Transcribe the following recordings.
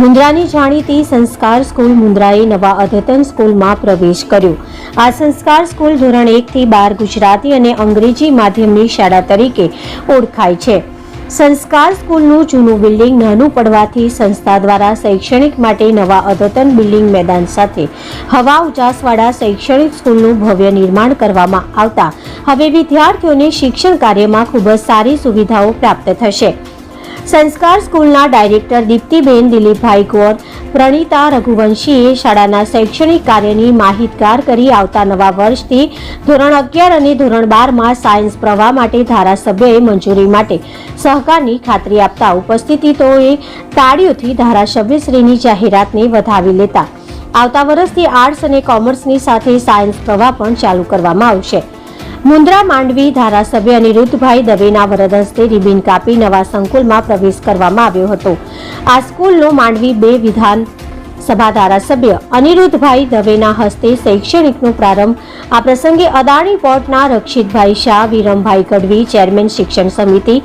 મુન્દ્રાની જાણીતી સંસ્કાર સ્કૂલ મુન્દ્રાએ નવા અદ્યતન સ્કૂલમાં પ્રવેશ કર્યો. આ સંસ્કાર સ્કૂલ ધોરણ એકથી બાર ગુજરાતી અને અંગ્રેજી માધ્યમની શાળા તરીકે ઓળખાય છે. સંસ્કાર સ્કૂલનું જૂનું બિલ્ડિંગ નાનું પડવાથી સંસ્થા દ્વારા શૈક્ષણિક માટે નવા અદ્યતન બિલ્ડિંગ મેદાન સાથે હવા ઉજાસવાળા શૈક્ષણિક સ્કૂલનું ભવ્ય નિર્માણ કરવામાં આવતા. હવે વિદ્યાર્થીઓને શિક્ષણ કાર્યમાં ખૂબ જ સારી સુવિધાઓ પ્રાપ્ત થશે. સંસ્કાર સ્કૂલના ડાયરેક્ટર દીપ્તિબેન દિલીપભાઈ ગોર, પ્રણીતા રઘુવંશીએ શાળાના શૈક્ષણિક કાર્યની માહિતગાર કરી આવતા નવા વર્ષથી ધોરણ અગિયાર અને ધોરણ બારમાં સાયન્સ પ્રવાહ માટે ધારાસભ્યએ મંજૂરી માટે સહકારની ખાતરી આપતા ઉપસ્થિતિતોએ તાળીઓથી ધારાસભ્યશ્રીની જાહેરાતને વધાવી લેતા. આવતા વર્ષથી આર્ટ્સ અને કોમર્સની સાથે સાયન્સ પ્રવાહ પણ ચાલુ કરવામાં આવશે. મુન્દ્રા માંડવી ધારાસભ્ય અનિરુદ્ધભાઈ દવેના વરદ હસ્તે રિબિન કાપી નવા સંકુલમાં પ્રવેશ કરવામાં આવ્યો હતો. આ સ્કૂલનો માંડવી બે વિધાન સભા ધારાસભ્ય અનિરુદ્ધભાઈ દવેના હસ્તે શૈક્ષણિકનો પ્રારંભ. આ પ્રસંગે અદાણી પોર્ટના રક્ષિતભાઈ શાહ, વિરમભાઈ ગઢવી, ચેરમેન શિક્ષણ સમિતિ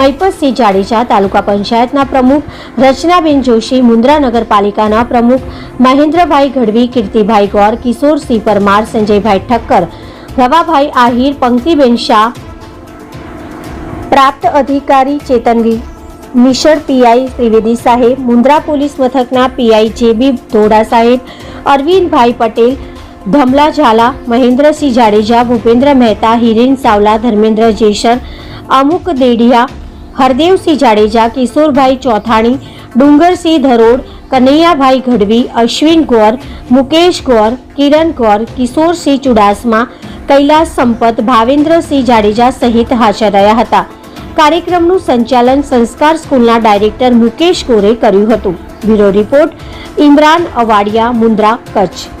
મૈપતસિંહ જાડેજા, તાલુકા પંચાયતના પ્રમુખ રચનાબેન જોશી મુન્દ્રા નગરપાલિકાના પ્રમુખ મહેન્દ્રભાઈ ગઢવી, કીર્તિભાઈ ગોર, કિશોરસિંહ પરમાર, સંજયભાઈ ઠક્કર રવાભાઈ આહિર, પંક્તિબેન શાહ. પ્રાપ્ત અધિકારી ચેતનવી નિશળ પીઆઈ ત્રિવેદી સાહેબ મુન્દ્રા પોલીસ મથકના પીઆઈ જેબી ધોડા સાહેબ, અરવિંદભાઈ પટેલ, ધમલા ઝાલા, મહેન્દ્રસિંહ જાડેજા, ભૂપેન્દ્ર મહેતા, હિરેન સાવલા, ધર્મેન્દ્ર જેસર, અમુક દેડિયા, હરદેવસિંહ જાડેજા, કિશોરભાઈ ચોથાણી, ડુંગરસિંહ ધરોડ, કનૈયાભાઈ ગઢવી, અશ્વિન ગોર, મુકેશ ગોર, કિરણ ગોર, કિશોરસિંહ ચુડાસમા કૈલાસ સંપત ભાવેન્દ્રસિંહ જાડેજા સહિત હાજર રહ્યા હતા. કાર્યક્રમનું સંચાલન સંસ્કાર સ્કૂલના ડાયરેક્ટર મુકેશ કોરે કર્યું હતું. Bureau report, Imran Avadiya, Mundra, Kutch.